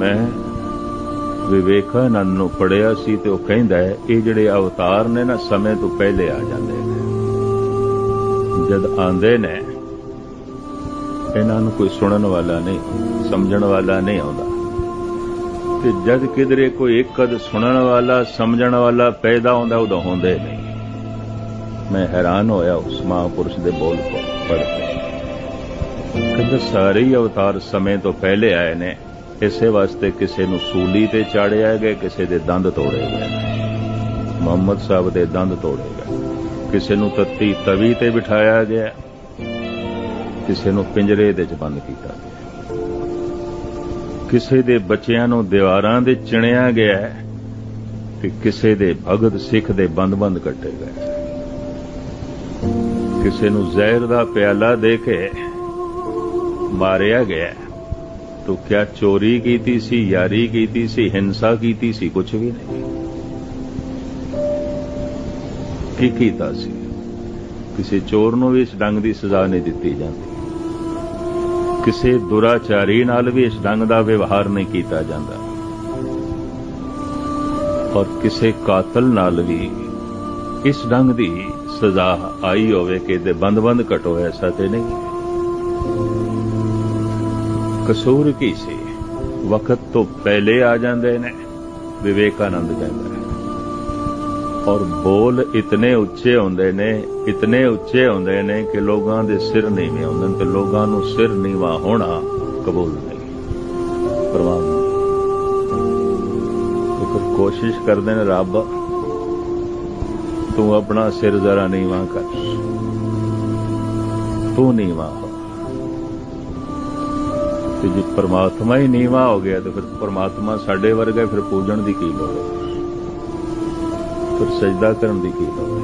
ਮੈਂ ਵਿਵੇਕਾਨੰਦ ਨੂੰ ਪੜਿਆ ਸੀ ਤੇ ਉਹ ਕਹਿੰਦਾ ਹੈ, ਇਹ ਜਿਹੜੇ ਅਵਤਾਰ ਨੇ ਨਾ, ਸਮੇਂ ਤੋਂ ਪਹਿਲੇ ਆ ਜਾਂਦੇ ਨੇ। ਜਦ ਆਂਦੇ ਨੇ, ਇਹਨਾਂ ਨੂੰ ਕੋਈ ਸੁਣਨ ਵਾਲਾ ਨਹੀਂ, ਸਮਝਣ ਵਾਲਾ ਨਹੀਂ ਆਉਂਦਾ। ਤੇ ਜਦ ਕਿਧਰੇ ਕੋਈ ਇੱਕ ਅਦ ਸੁਣਨ ਵਾਲਾ, ਸਮਝਣ ਵਾਲਾ ਪੈਦਾ ਹੁੰਦਾ, ਉਦੋਂ ਹੁੰਦੇ ਨਹੀਂ ਮੈਂ ਹੈਰਾਨ ਹੋਇਆ ਉਸ ਮਹਾਂਪੁਰਸ਼ ਦੇ ਬੋਲ ਪੜ੍ਹ ਕੇ। ਕਹਿੰਦੇ, ਸਾਰੇ ਹੀ ਅਵਤਾਰ ਸਮੇਂ ਤੋਂ ਪਹਿਲੇ ਆਏ ਨੇ। ਇਸੇ ਵਾਸਤੇ ਕਿਸੇ ਨੂੰ ਸੂਲੀ ਤੇ ਚਾੜਿਆ ਗਿਆ, ਕਿਸੇ ਦੇ ਦੰਦ ਤੋੜੇ ਗਏ। ਮੁਹੰਮਦ ਸਾਹਿਬ ਦੇ ਦੰਦ ਤੋੜੇ ਗਏ। ਕਿਸੇ ਨੂੰ ਤੱਤੀ ਤਵੀ ਤੇ ਬਿਠਾਇਆ ਗਿਆ। ਕਿਸੇ ਨੂੰ ਪਿੰਜਰੇ ਦੇ ਚ ਬੰਦ ਕੀਤਾ ਗਿਆ। ਕਿਸੇ ਦੇ ਬੱਚਿਆਂ ਨੂੰ ਦੀਵਾਰਾਂ ਦੇ ਚਿਣਿਆ ਗਿਆ ਤੇ ਕਿਸੇ ਦੇ ਭਗਤ ਸਿੱਖ ਦੇ ਬੰਦ-ਬੰਦ ਕੱਟੇ ਗਏ। ਕਿਸੇ ਨੂੰ ਜ਼ਹਿਰ ਦਾ ਪਿਆਲਾ ਦੇ ਕੇ ਮਾਰਿਆ ਗਿਆ। ਤੋ ਕਿਆ ਚੋਰੀ ਕੀਤੀ ਸੀ, ਯਾਰੀ ਕੀਤੀ ਸੀ, ਹਿੰਸਾ ਕੀਤੀ ਸੀ ਕੁਝ ਵੀ ਨਹੀਂ। ਕੀ ਕੀਤਾ ਸੀ? ਕਿਸੇ ਚੋਰ ਨੂੰ ਵੀ ਇਸ ਡੰਗ ਦੀ ਸਜ਼ਾ ਨਹੀਂ ਦਿੱਤੀ ਜਾਂਦੀ। ਕਿਸੇ ਦੁਰਾਚਾਰੀ ਨਾਲ ਵੀ ਇਸ ਡੰਗ ਦਾ ਵਿਵਹਾਰ ਨਹੀਂ ਕੀਤਾ ਜਾਂਦਾ। ਔਰ ਕਿਸੇ ਕਾਤਲ ਨਾਲ ਵੀ ਇਸ ਡੰਗ ਦੀ ਸਜ਼ਾ ਆਈ ਹੋਵੇ ਕਿ ਦੇ ਬੰਦ-ਬੰਦ ਕਟੋ ਐਸਾ ਤੇ ਨਹੀਂ। ਕਸੂਰ ਕੀ ਸੀ? ਵਕਤ ਤੋਂ ਪਹਿਲੇ ਆ ਜਾਂਦੇ ਨੇ। ਵਿਵੇਕਾਨੰਦ ਕਹਿੰਦਾ ਹੈ ਔਰ ਬੋਲ ਇਤਨੇ ਉੱਚੇ ਹੁੰਦੇ ਨੇ, ਇਤਨੇ ਉੱਚੇ ਹੁੰਦੇ ਨੇ ਕਿ ਲੋਕਾਂ ਦੇ ਸਿਰ ਨੀਵੇਂ ਹੁੰਦੇ ਨੇ ਤੇ ਲੋਕਾਂ ਨੂੰ ਸਿਰ ਨੀਵਾ ਹੋਣਾ, ਕਬੂਲ ਨਹੀਂ। ਪਰਮਾਤਮਾ ਉਹ ਕੋਸ਼ਿਸ਼ ਕਰਦੇ ਨੇ, ਰੱਬ, ਤੂੰ ਆਪਣਾ ਸਿਰ ਜ਼ਰਾ ਨੀਵਾ ਕਰ। ਤੂੰ ਨੀਵਾ ਹੋ। ਤੇ ਜੇ ਪਰਮਾਤਮਾ ਹੀ ਨੀਵਾ ਹੋ ਗਿਆ ਤੇ ਫਿਰ ਪਰਮਾਤਮਾ ਸਾਡੇ ਵਰਗਾ ਫਿਰ ਪੂਜਣ ਦੀ ਕੀ ਲੋੜ ਹੈ? ਫਿਰ ਸਜਦਾ ਕਰਨ ਦੀ ਕੀ ਲੋੜ ਹੈ?